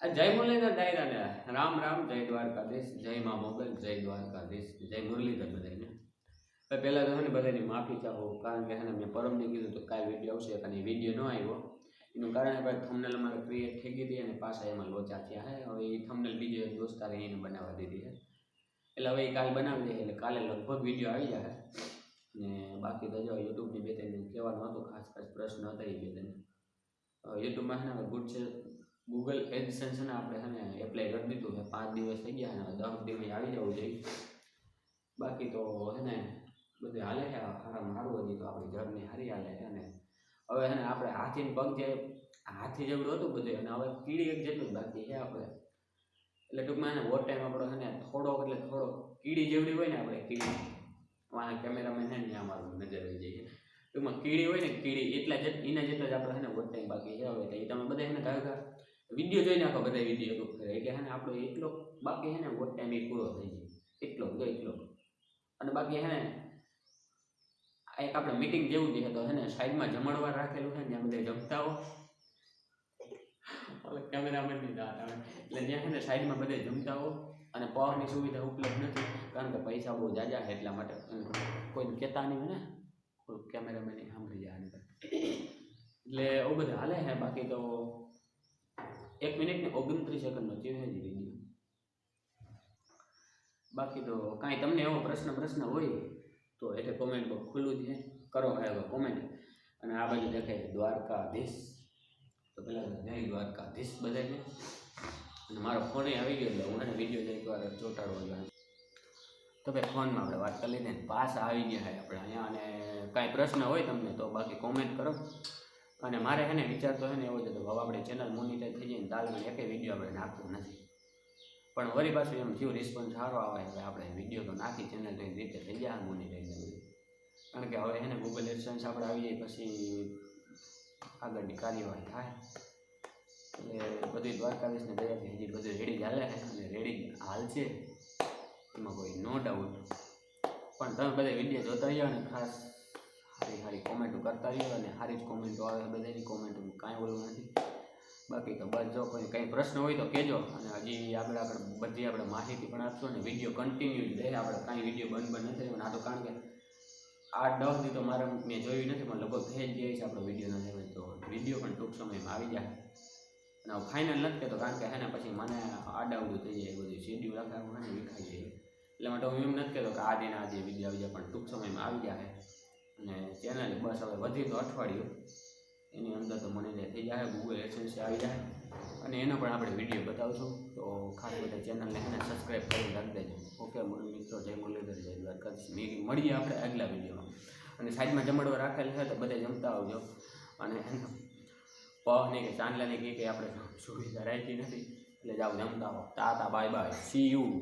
જય મુરલીધર ડાયરાને રામ રામ, જય દ્વારકાધીશ, જય મા મોગલ, જય દ્વારકાધીશ, જય મુરલીધર બધાને પહેલાં તો ને બધાની માફી ચાહો, કારણ કે હેને મેં પરમને કીધું તો કાંઈ વીડિયો આવશે અને વીડિયો ન આવ્યો. એનું કારણ આપણે થમનેલ અમારે ક્રિએટ થઈ ગઈ હતી અને પાછા એમાં લોચા થયા હે. હવે એ થમનેલ બીજો એક દોસ્તારે એને બનાવવા દીધી છે એટલે હવે એ કાલ બનાવી દે, એટલે કાલે લગભગ વીડિયો આવી જાય ને બાકી તો જો યુટ્યુબની બે ત્રણ કહેવાનું હતું, ખાસ ખાસ પ્રશ્ન હતા એ બે ત્રણ. યુટ્યુબમાં છે ને ગુડ છે. ગૂગલ એડસન્સ ને આપણે છે ને એપ્લાય કરી દીધું છે પાંચ દિવસ થઈ ગયા અને દસ દિવસ આવી જવું જોઈએ બાકી તો છે ને બધું હાલે છે સારા મારું હજી તો આપણી જર્ની સારી હાલે છે અને હવે છે ને આપણે હાથી પગ જે હાથી જેવડું હતું બધું અને હવે કીડી એક જેટલું બાકી છે આપણે એટલે ટૂંકમાં છે ને ઓવર ટાઈમ આપણો છે ને થોડોક એટલે થોડો કીડી જેવડી હોય ને આપણે કીડી વાળા કેમેરામેન ને અમારું નજર આવી જાય ટૂંકમાં કીડી હોય ને કીડી એટલા જ એના જેટલા જ આપણે છે ને ઓવર ટાઈમ બાકી છે હવે એ તમે બધા એને કહ્યું વીડિયો જોઈ નાખો બધા વીડિયો તો એટલે હે ને આપણો એટલો બાકી છે ને વોટ ટાઈમ એ પૂરો થઈ જાય એટલો જો એટલો અને બાકી છે ને એક આપણે મીટિંગ જેવું છે તો હે ને સાઈડમાં જમણવાર રાખેલું છે ત્યાં બધા જમતા હો ઓલા કેમેરામેનની દાંત આવે એટલે ત્યાં છે ને સાઈડમાં બધે જમતા હો અને પાવરની સુવિધા ઉપલબ્ધ નથી, કારણ કે પૈસા બહુ જાજા છે એટલા માટે. કોઈ કહેતા નહીં ને. કેમેરામેન સાંભળી જાય એટલે એવું બધું હાલે છે. બાકી તો એક મિનિટ ને ઓગણત્રીસ સેકન્ડનો છે જ વીડિયો બાકી તો કાંઈ તમને એવો પ્રશ્ન પ્રશ્ન હોય, તો એટલે કોમેન્ટ ખુલ્લું છે કરો હવે કોમેન્ટ અને આ બાજુ દેખાય દ્વારકાધીશ. તો પેલા જય દ્વારકાધીશ બધાને અને મારો ફોન આવી ગયો એટલે હું એને વીડિયો એકવાર ચોંટાડવો તો ભાઈ ફોનમાં આપણે વાત કરી લઈને પાસ આવી ગયા આપણે અહીંયા. અને કાંઈ પ્રશ્ન હોય તમને તો બાકી કોમેન્ટ કરો. અને મારે છે ને વિચાર તો ને એવો છે તો હવે આપણે ચેનલ મોનિટાઈઝ થઈ જઈને ને તાલમાં એકે વીડિયો આપણે નાખવું નથી. પણ વળી પાછું એમ થયું રિસ્પોન્સ સારો આવે એટલે આપણે વીડિયો તો નાખી ચેનલ તો રીતે થઈ જાય મોનિટાઈઝ કારણ કે હવે એને ગૂગલ એડસન્સ આપણે આવી જાય પછી આગળની કાર્યવાહી થાય. એટલે બધી દ્વારકાધીશને દયાથી હજી બધું રેડી જ હાલે અને રેડી જ હાલ છે. એમાં કોઈ નો ડાઉટ પણ તમે બધા વીડિયો જોતા રહ્યો અને ખાસ સારી સારી કોમેન્ટો કરતા રહ્યો અને સારી જ કોમેન્ટો આવે, બધાની કોમેન્ટો કાંઈ ઓલું નથી. બાકી તો બસ જો કોઈ કંઈ પ્રશ્ન હોય તો કહેજો અને હજી આગળ આગળ બધી આપણે માહિતી પણ આપશો અને વીડિયો કન્ટિન્યુ જ રહે. આપણે કાંઈ વીડિયો બંધ બંધ નથી આ તો કારણ કે આ દસ તો મારે મેં જોયું નથી, પણ લગભગ થઈ જ ગયા છે આપણો વીડિયો નથી તો વીડિયો પણ ટૂંક સમયમાં આવી જાય. અને ફાઇનલ નથી કહેતો, કારણ કે હે ને પછી મને આડાવડું થઈ જાય બધું શેડ્યુલ આખા મને વિખાઈ જાય. એટલે માટે હું એમ નથી કહેતો કે આ દિન આજે વીડિયો આવી જાય, પણ ટૂંક સમયમાં આવી જાય. અને ચેનલ બસ હવે વધી તો અઠવાડિયું. એની અંદર તો મને થઈ જાય ગૂગલ એડસન્સ આવી જાય અને એનો પણ આપણે વીડિયો બતાવશું. તો ખાસ બધા ચેનલને એને સબસ્ક્રાઈબ કરી રાખી દેજો. ઓકે મિત્રો, જય મુરલીધર, જય દ્વારકાધીશ. મી- મળીએ આપણે આગલા વિડીયોમાં. અને સાઈડમાં જમડવા રાખેલ છે તો બધે જમતા આવજો. અને પહની કે ચાંદલાની કે આપણે સુવિધા રાખી નથી. એટલે જાઓ જમતા આવો ta ta bye bye see you